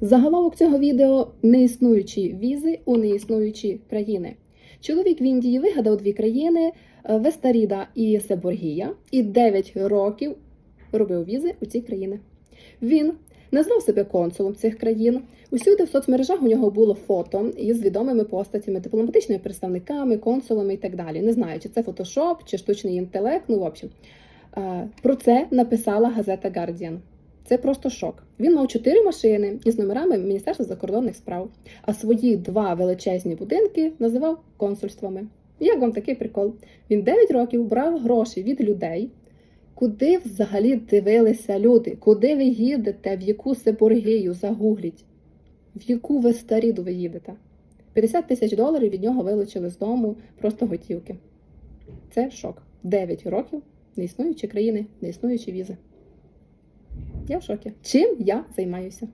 Заголовок цього відео неіснуючі візи у неіснуючі країни. Чоловік в Індії вигадав дві країни е, Вестаріда і Себоргія, і 9 років робив візи у ці країни. Він назвав себе консулом цих країн. Усюди в соцмережах у нього було фото із відомими постатями, дипломатичними представниками, консулами і так далі. Не знаю, чи це фотошоп, чи штучний інтелект. Ну, в общем, Е, про це написала газета Guardian. Це просто шок. Він мав чотири машини із номерами Міністерства закордонних справ, а свої два величезні будинки називав консульствами. Як вам такий прикол? Він 9 років брав гроші від людей. Куди взагалі дивилися люди? Куди ви їдете? В яку Сиборгію? Загугліть. В яку ви старіду ви їдете? 50 тисяч доларів від нього вилучили з дому просто готівки. Це шок. 9 років неіснуючі країни, неіснуючі візи. Я в шокі. Чим я займаюся?